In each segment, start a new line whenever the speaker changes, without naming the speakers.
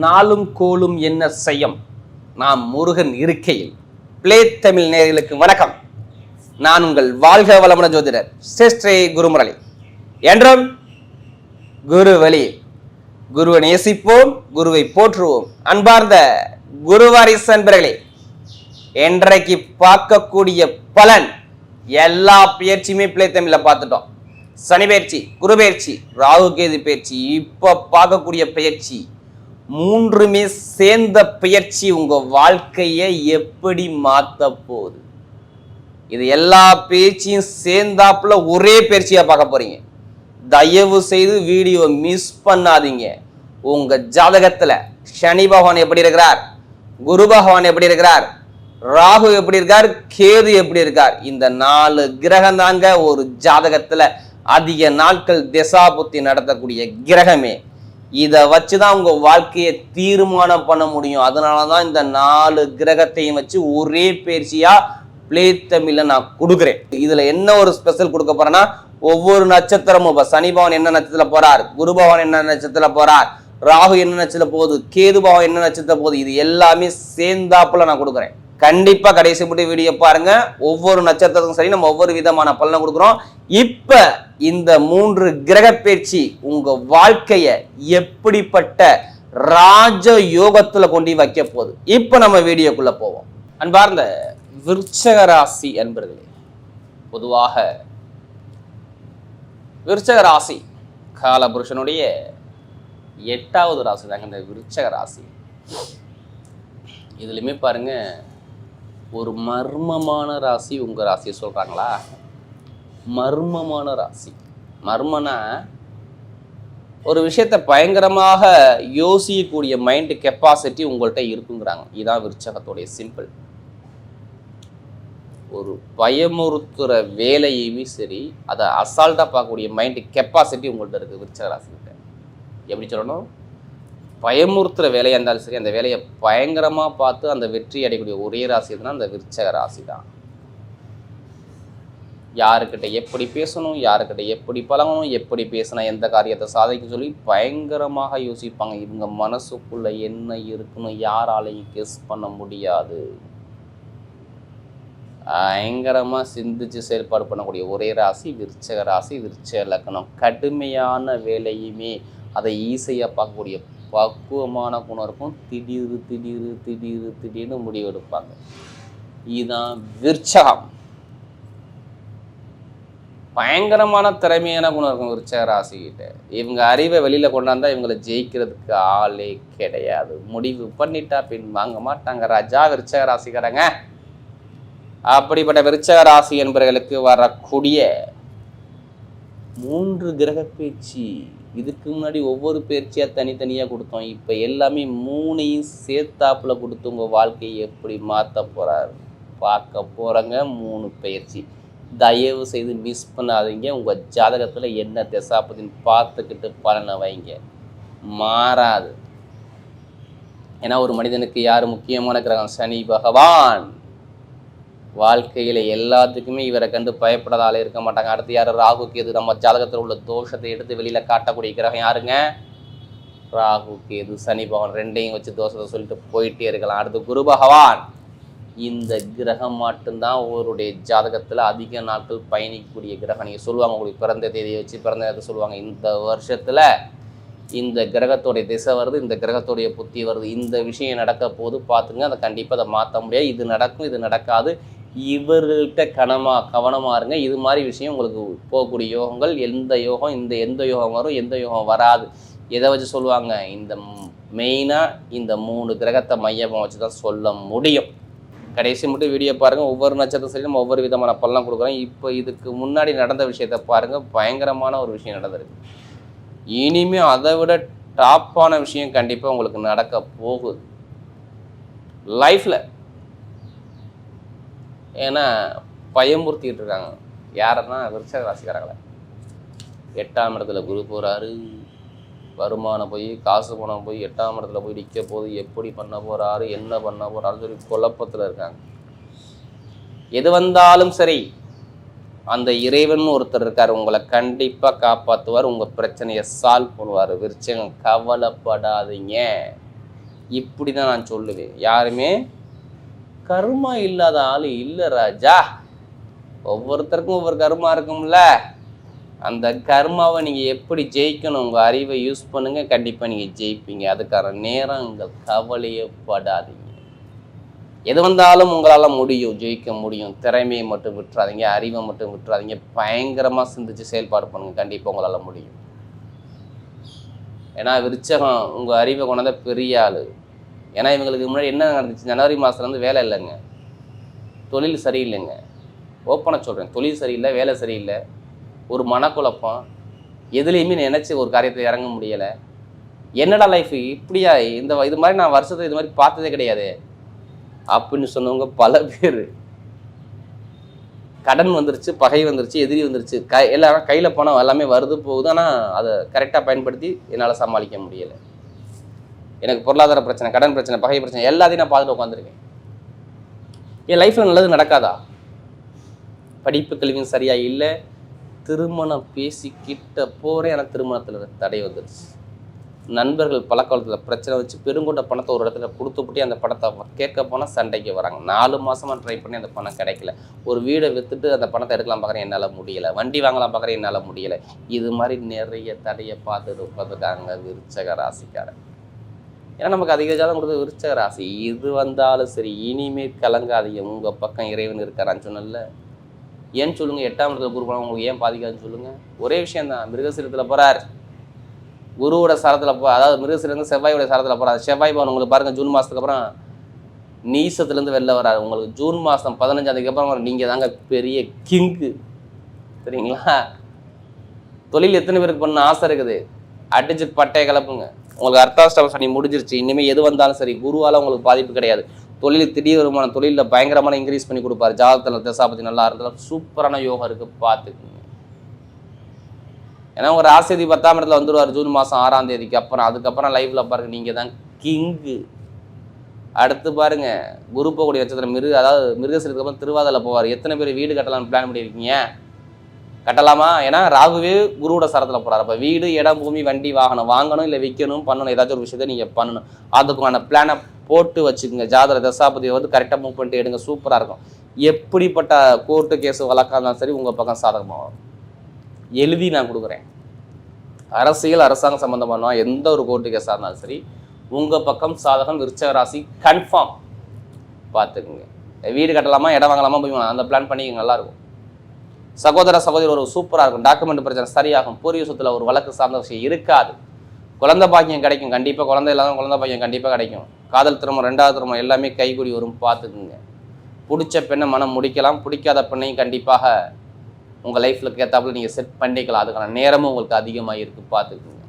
நாளும் கோலும் என்ன செய்யும் நாம் முருகன் இருக்கையில். பிளே தமிழ் நேர்களுக்கு வணக்கம். நான் உங்கள் வாழ்க வளமுன ஜோதிடர் சிஸ்ரே குருமுரளி. என்றும் குரு வழி குருவை நேசிப்போம் குருவை போற்றுவோம். அன்பார்ந்த குருவாரிசு அன்பர்களே பார்க்கக்கூடிய பலன் எல்லா பயிற்சியுமே பிள்ளை தமிழில் பார்த்துட்டோம். சனி பயிற்சி குரு பயிற்சி ராகு கேது பயிற்சி இப்போ பார்க்கக்கூடிய பயிற்சி மூன்றுமே சேர்ந்த பயிற்சி உங்க வாழ்க்கையை எப்படி மாத்த போகுது? இது எல்லா பேச்சையும் சேர்ந்தாப்புல ஒரே பயிற்சியா பார்க்க போறீங்க. தயவு செய்து வீடியோ மிஸ் பண்ணாதீங்க. உங்க ஜாதகத்துல சனி பகவான் எப்படி இருக்கிறார்? குரு பகவான் எப்படி இருக்கிறார்? ராகு எப்படி இருக்கார்? கேது எப்படி இருக்கார்? இந்த நாலு கிரகம் தாங்க ஒரு ஜாதகத்துல அதிக நாட்கள் திசாபுத்தி நடத்தக்கூடிய கிரகமே. இதை வச்சு தான் உங்கள் வாழ்க்கையை தீர்மானம் பண்ண முடியும். அதனால தான் இந்த நாலு கிரகத்தையும் வச்சு ஒரே பயிற்சியா பிளே தமிழில் நான் கொடுக்குறேன். இதில் என்ன ஒரு ஸ்பெஷல் கொடுக்க போகிறேன்னா ஒவ்வொரு நட்சத்திரமும் இப்போ சனி என்ன நட்சத்திரத்தில் போகிறார் குரு பவன் என்ன நட்சத்திரத்தில் போகிறார் ராகு என்ன நட்சத்திரம் போகுது? கேது பவன் என்ன நட்சத்திரம் போகுது? இது எல்லாமே சேர்ந்தாப்புல நான் கொடுக்குறேன். கண்டிப்பாக கடைசி முடி வீடியோ பாருங்க. ஒவ்வொரு நட்சத்திரத்துக்கும் சரி நம்ம ஒவ்வொரு விதமான பலனை கொடுக்குறோம். இப்போ இந்த மூன்று கிரக பேச்சு உங்கள் வாழ்க்கையை எப்படிப்பட்ட ராஜ யோகத்தில் கொண்டு வைக்க போகுது. இப்போ நம்ம வீடியோக்குள்ளே போவோம். அன்பார்ந்த விருச்சக ராசி என்பர்களே பொதுவாக விருச்சக ராசி காலபுருஷனுடைய எட்டாவது ராசி தாங்க இந்த விருச்சக ராசி. இதுலையுமே பாருங்கள் ஒரு மர்மமான ராசி உங்கள் ராசியை சொல்கிறாங்களா மர்மமான ராசி. மர்மனா ஒரு விஷயத்தை பயங்கரமாக யோசிக்கக்கூடிய மைண்ட் கெப்பாசிட்டி உங்கள்கிட்ட இருக்குங்கிறாங்க. இதான் விருச்சகத்துடைய சிம்பிள் ஒரு பயமுறுத்துகிற வேலையுமே சரி அதை அசால்ட்டாக பார்க்கக்கூடிய மைண்ட் கெப்பாசிட்டி உங்கள்கிட்ட இருக்குது விருச்சக ராசிக்கிட்ட. எப்படி சொல்லணும்? பயமுறுத்துகிற வேலையாக இருந்தாலும் சரி அந்த வேலையை பயங்கரமாக பார்த்து அந்த வெற்றி அடையக்கூடிய ஒரே ராசி எதுனா அந்த விருச்சக ராசி தான் யாருக்கிட்ட எப்படி பேசணும் யாருக்கிட்ட எப்படி பழகணும் எப்படி பேசினா எந்த காரியத்தை சாதிக்க சொல்லி பயங்கரமாக யோசிப்பாங்க. இவங்க மனசுக்குள்ளே என்ன இருக்குன்னு யாராலையும் கெஸ் பண்ண முடியாது. பயங்கரமாக சிந்திச்சு செயல்பாடு பண்ணக்கூடிய ஒரே ராசி விருச்சக ராசி விருச்சக இலக்கணம் கடுமையான வேலையுமே அதை ஈஸியாக பார்க்கக்கூடிய பக்குவமான குணம் இருக்கும். திடீர் திடீர் திடீர் திடீர்னு முடிவெடுப்பாங்க. இதுதான் விருச்சகம். பயங்கரமான திறமையான குணம் இருக்கும் விருச்சக ராசிக்கிட்ட இவங்க அறிவை வெளியில கொண்டாந்தா இவங்களை ஜெயிக்கிறதுக்கு ஆளே கிடையாது. முடிவு பண்ணிட்டா பின் வாங்க மாட்டாங்க. ராஜா விருச்சக ராசிக்காரங்க அப்படிப்பட்ட விருச்சக ராசி என்பவர்களுக்கு வரக்கூடிய மூன்று கிரக பேச்சு இதுக்கு முன்னாடி ஒவ்வொரு பயிற்சியாக தனித்தனியாக கொடுத்தோம். இப்போ எல்லாமே மூணையும் சேர்த்தாப்பில் கொடுத்து உங்கள் வாழ்க்கையை எப்படி மாற்ற போகிறாரு பார்க்க போகிறங்க மூணு பயிற்சி. தயவு செய்து மிஸ் பண்ணாதீங்க. உங்கள் ஜாதகத்தில் என்ன திசாபதின்னு பார்த்துக்கிட்டு பலனை வைங்க. மாறாது. ஏன்னா ஒரு மனிதனுக்கு யார் முக்கியமான கிரகம்? சனி பகவான். வாழ்க்கையில் எல்லாத்துக்குமே இவரை கண்டு பயப்படாத இருக்க மாட்டாங்க. அடுத்து யார்? ராகு கேது. நம்ம ஜாதகத்தில் உள்ள தோஷத்தை எடுத்து வெளியில் காட்டக்கூடிய கிரகம் யாருங்க? ராகு கேது சனி பகவான் ரெண்டையும் வச்சு தோஷத்தை சொல்லிட்டு போயிட்டே இருக்கலாம். அடுத்து குரு பகவான். இந்த கிரகம் மட்டும்தான் ஒருவருடைய ஜாதகத்தில் அதிக நாட்கள் பயணிக்கக்கூடிய கிரகம். நீங்க சொல்லுவாங்க உங்களுக்கு பிறந்த தேதியை வச்சு பிறந்த நேரத்தை சொல்லுவாங்க. இந்த வருஷத்தில் இந்த கிரகத்துடைய திசை வருது இந்த கிரகத்துடைய புத்தி வருது. இந்த விஷயம் நடக்க போது பார்த்துங்க. அதை கண்டிப்பாக அதை மாற்ற முடியாது. இது நடக்கும் இது நடக்காது. இவர்கள்ட்ட கனமாக கவனமாக இருங்க. இது மாதிரி விஷயம் உங்களுக்கு போகக்கூடிய யோகங்கள் எந்த யோகம் இந்த எந்த யோகம் வரும் எந்த யோகம் வராது. எதை வச்சு சொல்லுவாங்க? இந்த மெயினாக இந்த மூணு கிரகத்தை மையமாக வச்சு தான் சொல்ல முடியும். கடைசி மட்டும் வீடியோ பாருங்கள் ஒவ்வொரு நட்சத்திரம் சரி நம்ம ஒவ்வொரு விதமான பலன் கொடுக்குறோம். இப்போ இதுக்கு முன்னாடி நடந்த விஷயத்த பாருங்கள் பயங்கரமான ஒரு விஷயம் நடந்திருக்கு. இனிமே அதை விட டாப்பான விஷயம் கண்டிப்பாக உங்களுக்கு நடக்க போகுது. லைஃப்பில் ஏன்னா பயமுறுத்திக்கிட்டு இருக்காங்க யாருன்னா விருச்சக ராசிக்காரங்களை. எட்டாம் இடத்துல குரு போகிறாரு வருமானம் போய் காசு பணம் போய் எட்டாம் இடத்துல போய் நிற்க போது எப்படி பண்ண போகிறாரு என்ன பண்ண போகிறாருன்னு சொல்லி குழப்பத்தில் இருக்காங்க. எது வந்தாலும் சரி அந்த இறைவன் ஒருத்தர் இருக்கார். உங்களை கண்டிப்பாக காப்பாற்றுவார் உங்கள் பிரச்சனையை சால்வ் பண்ணுவார். விருச்சகம் கவலைப்படாதீங்க. இப்படி தான் நான் சொல்லுவேன். யாருமே கர்மா இல்லாத ஆள் இல்லை ராஜா. ஒவ்வொருத்தருக்கும் ஒவ்வொரு கர்மா இருக்கும்ல. அந்த கர்மாவை நீங்கள் எப்படி ஜெயிக்கணும்? உங்கள் அறிவை யூஸ் பண்ணுங்க. கண்டிப்பாக நீங்கள் ஜெயிப்பீங்க. அதுக்கான நேரங்கள் கவலையே படாதீங்க. எது வந்தாலும் உங்களால் முடியும். ஜெயிக்க முடியும். திறமையை மட்டும் விட்டுறாதீங்க. அறிவை மட்டும் விட்டுறாதீங்க. பயங்கரமாக சிந்திச்சு செயல்பாடு பண்ணுங்க. கண்டிப்பாக உங்களால் முடியும். ஏன்னா விருச்சகம் உங்கள் அறிவை கொண்டாந்த பெரிய ஆள். ஏன்னா இவங்களுக்கு முன்னாடி என்ன நடந்துச்சு? ஜனவரி மாதத்துலேருந்து வேலை இல்லைங்க. தொழில் சரியில்லைங்க. ஓப்பனாக சொல்கிறேன் தொழில் சரியில்லை வேலை சரியில்லை. ஒரு மனக்குழப்பம். எதுலேயுமே நினச்சி ஒரு காரியத்தை இறங்க முடியலை. என்னடா லைஃப் இப்படியா? இந்த இது மாதிரி நான் வருஷத்தை இது மாதிரி பார்த்ததே கிடையாது. அப்படின்னு சொன்னவங்க பல பேர். கடன் வந்துருச்சு பகை வந்துருச்சு எதிரி வந்துருச்சு. க எல்லாரும் கையில் பணம் எல்லாமே வருது போகுது. ஆனால் அதை கரெக்டாக பயன்படுத்தி என்னால் சமாளிக்க முடியலை. எனக்கு பொருளாதார பிரச்சனை கடன் பிரச்சனை பகை பிரச்சனை எல்லாத்தையும் நான் பார்த்துட்டு உட்காந்துருக்கேன் என் லைஃப்பில் நல்லது நடக்காதா? படிப்பு கல்வியும் சரியாக இல்லை. திருமணம் பேசிக்கிட்ட கிட்ட போகிறேன் எனக்கு திருமணத்தில் தடை வந்துடுச்சு நண்பர்கள் பழக்கவழக்கத்தில் பிரச்சனை வச்சு பெருங்கொண்ட பணத்தை ஒரு இடத்துல கொடுத்துப்பட்டு அந்த பணத்தை கேட்க போனால் சண்டைக்கு வராங்க. நாலு மாதமாக ட்ரை பண்ணி அந்த பணம் கிடைக்கல. ஒரு வீடை விற்றுட்டு அந்த பணத்தை எடுக்கலாம் பார்க்குறேன் என்னால் முடியலை. வண்டி வாங்கலாம் பார்க்குறேன் என்னால் முடியலை. இது மாதிரி நிறைய தடையை பார்த்துட்டு உட்காந்துருக்காங்க விருச்சக ராசிக்காரன் ஏன்னா நமக்கு அதிக ஜாதகம் கொடுத்து விருச்சக ராசி. இது வந்தாலும் சரி இனிமேல் கலங்காதீங்க. உங்கள் பக்கம் இறைவன் இருக்காரான்னு சொன்னல ஏன்னு சொல்லுங்கள் எட்டாம் இடத்துல குரு பணம் உங்களுக்கு ஏன் பாதிக்காதுன்னு சொல்லுங்கள் ஒரே விஷயம்தான் மிருகசீரத்தில் போகிறார் குருவோட சரத்தில் போ அதாவது மிருகசீரங்க செவ்வாயோட சரத்தில் போகிறார் செவ்வாய் பவன் உங்களுக்கு பாருங்கள் ஜூன் மாதத்துக்கு அப்புறம் நீசத்துலேருந்து வெளில வராரு. உங்களுக்கு ஜூன் மாதம் பதினஞ்சாந்தேதிக்கு அப்புறம் நீங்கள் தாங்க பெரிய கிங்கு. சரிங்களா? தொழில் எத்தனை பேருக்கு பண்ண ஆசை இருக்குது? அடிச்சு பட்டையை கலப்புங்க. உங்களுக்கு அர்த்தாஷ்டம சனி முடிஞ்சிருச்சு. இனிமேல் எது வந்தாலும் சரி குருவால் உங்களுக்கு பாதிப்பு கிடையாது. தொழில் திடீர் வருமானம் தொழிலில் பயங்கரமான இன்க்ரீஸ் பண்ணி கொடுப்பாரு. ஜாதகத்தில் தசாபதி நல்லா இருந்தாலும் சூப்பரான யோகம் இருக்குது பார்த்துக்குங்க. ஏன்னா உங்கள் ராசிதி பத்தாம் இடத்துல வந்துடுவார் ஜூன் மாதம் ஆறாம் தேதிக்கு அப்புறம். அதுக்கப்புறம் லைஃப்பில் பாருங்க நீங்கள் தான் கிங்கு அடுத்து பாருங்க குரு போகக்கூடிய நட்சத்திரம் மிருக அதாவது மிருகசீரத்துக்கு அப்புறம் திருவாதிரை போவார். எத்தனை பேர் வீடு கட்டலாம்னு பிளான் பண்ணியிருக்கீங்க கட்டலாமா? ஏன்னா ராகுவே குருவோட சரத்தில் போகிறார் அப்போ வீடு இடம் பூமி வண்டி வாகனம் வாங்கணும் இல்லை விற்கணும் பண்ணணும். ஏதாச்சும் ஒரு விஷயத்தை நீங்கள் பண்ணணும். அதுக்கான பிளானை போட்டு வச்சுக்கோங்க. ஜாதக தசாபதியை வந்து கரெக்டாக மூவ் பண்ணிட்டு எடுங்க. சூப்பராக இருக்கும். எப்படிப்பட்ட கோர்ட்டு கேஸ் வழக்காக இருந்தாலும் சரி உங்கள் பக்கம் சாதகமாக வரும் எழுதி நான் கொடுக்குறேன். அரசியல் அரசாங்கம் சம்மந்தமான எந்த ஒரு கோர்ட்டு கேஸாக இருந்தாலும் சரி உங்கள் பக்கம் சாதகம் விருச்சக ராசி கன்ஃபார்ம் பார்த்துக்குங்க. வீடு கட்டலாமா இடம் வாங்கலாமா போய் அந்த பிளான் பண்ணிக்கங்க. நல்லாயிருக்கும் சகோதர சகோதரி ஒரு சூப்பராக இருக்கும். டாக்குமெண்ட் பிரச்சனை சரியாகும். பூர்வீக சொத்தில் ஒரு வழக்கு சார்ந்த விஷயம் இருக்காது. குழந்த பாக்கியம் கிடைக்கும். கண்டிப்பாக குழந்தை இல்லாத குழந்த பாக்கியம் கண்டிப்பாக கிடைக்கும். காதல் திருமணம் ரெண்டாவது திருமணம் எல்லாமே கைகூடி வரும் பார்த்துக்குங்க. பிடிச்ச பெண்ணை மனம் முடிக்கலாம். பிடிக்காத பெண்ணையும் கண்டிப்பாக உங்கள் லைஃப்பில் கேட்டாப்புல நீங்கள் செட் பண்ணிக்கலாம். அதுக்கான நேரமும் உங்களுக்கு அதிகமாக இருக்குது பார்த்துக்குங்க.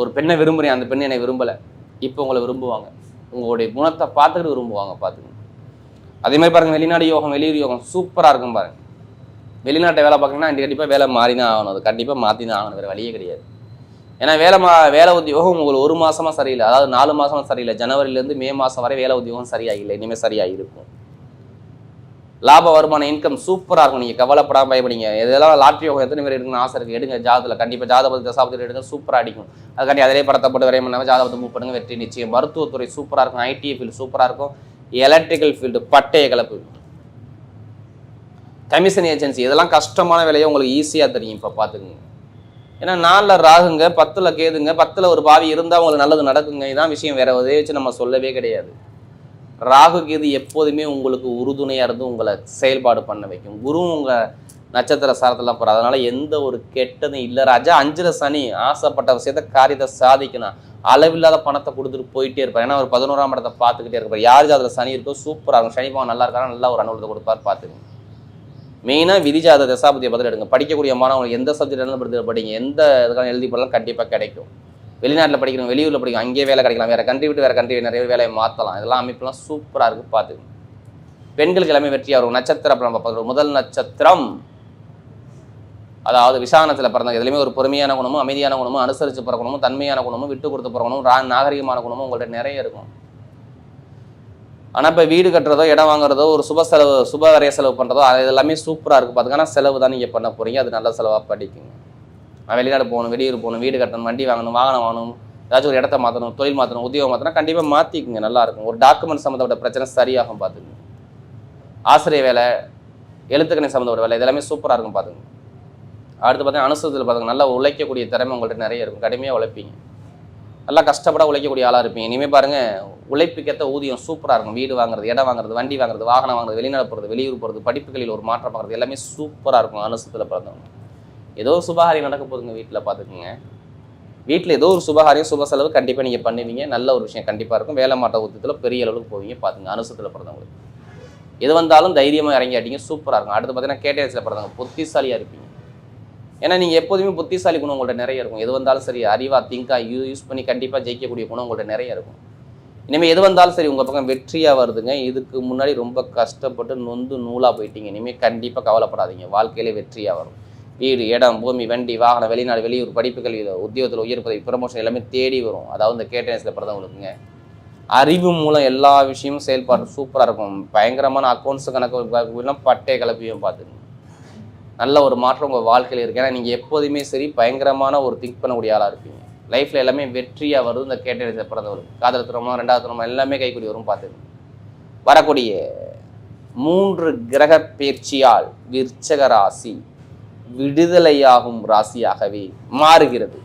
ஒரு பெண்ணை விரும்புகிறேன் அந்த பெண்ணை என்னை விரும்பலை. இப்போ உங்களை விரும்புவாங்க. உங்களுடைய குணத்தை பார்த்துக்கிட்டு விரும்புவாங்க பார்த்துக்குங்க. அதே மாதிரி பாருங்கள் வெளிநாடு யோகம் வெளியூர் யோகம் சூப்பராக இருக்கும் பாருங்கள் வெளிநாட்டை வேலை பார்க்கணும்னா கண்டிப்பாக வேலை மாறி தான் ஆகணும். அது கண்டிப்பாக மாற்றி தான் ஆகணும். வேறு வழியே கிடையாது. ஏன்னா வேலை மா வேலை உத்தியோகம் உங்களுக்கு ஒரு மாதமாக சரியில்லை. அதாவது நாலு மாதமாக சரியில்லை. ஜனவரிலேருந்து மே மாதம் வரை வேலை உத்தியோகம் சரியாக இல்லை இனிமேல் சரியாக இருக்கும் லாப வருமான இன்கம் சூப்பராக இருக்கும். நீங்கள் கவலைப்படாமல் பயப்படிங்க. இதெல்லாம் லாட்ரி யோகம் எத்தனை பேர் எடுக்கணும்னு ஆசை இருக்குது எடுங்க. ஜாதத்தில் கண்டிப்பாக ஜாதபத்து தசாபத்தில் எடுங்க. சூப்பராக அடிக்கும். அதுக்காண்டி அதிலே படத்தப்பட்டு போட்டு வரையும் பண்ணாமல் ஜாதகத்தை மூவ் பண்ணுங்க. வெற்றி நிச்சயம். மருத்துவத்துறை சூப்பராக இருக்கும். ஐடி ஃபீல்டு சூப்பராக இருக்கும். எலக்ட்ரிக்கல் ஃபீல்டு பட்டைய கலப்பு. கமிஷன் ஏஜென்சி இதெல்லாம் கஷ்டமான வேலையை உங்களுக்கு ஈஸியாக தெரியும் இப்போ பார்த்துக்குங்க. ஏன்னா நாலில் ராகுங்க பத்தில் கேதுங்க பத்தில் ஒரு பாவி இருந்தால் உங்களுக்கு நல்லது நடக்குங்க. இதான் விஷயம் வேற உதவி வச்சு நம்ம சொல்லவே கிடையாது. ராகு கேது எப்போதுமே உங்களுக்கு உறுதுணையாக இருந்து உங்களை செயல்பாடு பண்ண வைக்கும். குருவும் உங்கள் நட்சத்திர சாரத்தில் போகிற அதனால் எந்த ஒரு கெட்டதும் இல்லை. ராஜா அஞ்சில் சனி ஆசைப்பட்ட விஷயத்த காரியத்தை சாதிக்கணும். அளவில்லாத பணத்தை கொடுத்துட்டு போயிட்டே இருப்பார். ஏன்னா ஒரு பதினோராம் இடத்தை பார்த்துக்கிட்டே இருப்பார். யார் அதில் சனி இருக்கோ சூப்பராக இருக்கும். சனி பாவம் நல்லா இருக்காரா? நல்லா ஒரு அனுகூலத்தை கொடுப்பார் பார்த்துக்கங்க. மெயினாக விதிஜாத தசாபதியை பதில் எடுங்க. படிக்கக்கூடிய மாணவர்கள் எந்த சப்ஜெக்ட் இருந்தாலும் படிங்க. எந்த இதுக்கான எழுதி போடலாம் கண்டிப்பாக கிடைக்கும். வெளிநாட்டில் படிக்கணும் வெளியூரில் படிக்கணும் அங்கேயே வேலை கிடைக்கலாம். வேறு கண்ட்ரி விட்டு வேறு கண்ட்ரி நிறைய வேலையை மாற்றலாம் இதெல்லாம் அமைப்புலாம் சூப்பராக இருக்குது பார்த்துக்கணும் பெண்களுக்கு எல்லாமே வெற்றியாக இருக்கும் நட்சத்திரம் அப்புறம் நம்ம முதல் நட்சத்திரம். அதாவது விசாரணத்தில் பிறந்த எதுலையுமே ஒரு பொறுமையான குணமும் அமைதியான குணமும் அனுசரித்து பிறக்கணும் குணமும் தன்மையான குணமும் விட்டு கொடுத்து பிறக்கணும் ரா- நாகரிகமான குணமும் உங்கள்கிட்ட நிறைய இருக்கும். ஆனால் இப்போ வீடு கட்டுறதோ இடம் வாங்குறதோ ஒரு சுப செலவு சுப வரைய செலவு பண்ணுறதோ அது எல்லாமே சூப்பராக இருக்குது பார்த்துக்க ஆனால் செலவு தான் நீங்கள் பண்ண போகிறீங்க அது நல்ல செலவாக படிக்குங்க நான் வெளிநாடு போகணும் வெளியூர் போகணும் வீடு கட்டணும் வண்டி வாங்கணும் வாகனம் வாங்கணும் ஏதாச்சும் ஒரு இடத்த மாற்றணும் தொழில் மாற்றணும் உத்தியோகம் மாற்றணும் கண்டிப்பாக மாற்றிக்குங்க நல்லாயிருக்கும் ஒரு டாக்குமெண்ட் சம்மந்தப்பட்ட பிரச்சனை சரியாகும் பார்த்துங்க ஆசிரியர் வேலை எழுத்துக்கணி சம்மந்தப்பட்ட வேலை இதெல்லாமே சூப்பராக இருக்கும் பார்த்துங்க அடுத்து பார்த்தீங்கன்னா அனுசரத்தில் பார்த்துங்க நல்லா உழைக்கக்கூடிய திறமை உங்கள்கிட்ட நிறைய இருக்கும். கடுமையாக உழைப்பீங்க. நல்லா கஷ்டப்பட உழைக்கக்கூடிய ஆளாக இருப்பீங்க. இனிமேல் பாருங்கள் உழைப்புக்கேற்ற ஊதியம் சூப்பராக இருக்கும். வீடு வாங்குறது இடம் வாங்குறது வண்டி வாங்குறது வாகனம் வாங்குறது வெளிநாடு போகிறது வெளியூர் போகிறது படிப்புகளில் ஒரு மாற்றம் பார்க்குறது எல்லாமே சூப்பராக இருக்கும் அனுசத்தில் பிறந்தவங்க. ஏதோ ஒரு சுபகாரியம் நடக்க போதுங்க வீட்டில் பார்த்துக்குங்க வீட்டில் ஏதோ ஒரு சுபகாரியம் சுப செலவு கண்டிப்பாக நீங்கள் பண்ணுவீங்க. நல்ல ஒரு விஷயம் கண்டிப்பாக இருக்கும். வேலை மாட்ட ஊத்தத்தில் பெரிய அளவுக்கு போவீங்க பார்த்துங்க அனுசத்தில் பிறந்தவங்களுக்கு. எது வந்தாலும் தைரியமாக இறங்கி இறங்கியாட்டிங்க சூப்பராக இருக்கும். அடுத்து பார்த்தீங்கன்னா கேட்டேஜில் பிறந்தவங்க புத்திசாலியாக இருப்பீங்க. ஏன்னா நீங்கள் எப்போதுமே புத்திசாலி குணம் உங்கள்ட்ட நிறைய இருக்கும். எது வந்தாலும் சரி அறிவா திங்காக யூ யூஸ் பண்ணி கண்டிப்பாக ஜெயிக்கக்கூடிய குணம் உங்கள்ட்ட நிறைய இருக்கும். இனிமேல் எது வந்தாலும் சரி உங்கள் பக்கம் வெற்றியாக வருதுங்க. இதுக்கு முன்னாடி ரொம்ப கஷ்டப்பட்டு நொந்து நூலாக போயிட்டீங்க. இனிமேல் கண்டிப்பாக கவலைப்படாதீங்க. வாழ்க்கையிலே வெற்றியாக வரும். வீடு இடம் பூமி வண்டி வாகனம் வெளிநாடு வெளியூர் படிப்புகள் உத்தியோகத்தில் உயர் பதவி ப்ரமோஷன் எல்லாமே தேடி வரும். அதாவது இந்த கேட்டனஸில் பிறந்தவங்களுக்குங்க அறிவு மூலம் எல்லா விஷயமும் செயல்பாடு சூப்பராக இருக்கும். பயங்கரமான அக்கௌண்ட்ஸு கணக்கு எல்லாம் பட்டே கிளப்பியும் பார்த்துங்க. நல்ல ஒரு மாற்றம் உங்கள் வாழ்க்கையில் இருக்கு. ஏன்னா நீங்கள் எப்போதுமே சரி பயங்கரமான ஒரு திங்க் பண்ணக்கூடிய ஆளாக இருப்பீங்க. லைஃப்பில் எல்லாமே வெற்றியாக வருது இந்த கேட்டறிந்த பிறந்தவர்களுக்கு காதல் திருமணம் ரெண்டாவது திருமணம் எல்லாமே கைக்கூடி வரும் பார்த்து. வரக்கூடிய மூன்று கிரக பயிற்சியால் விருச்சக ராசி விடுதலையாகும் ராசியாகவே மாறுகிறது.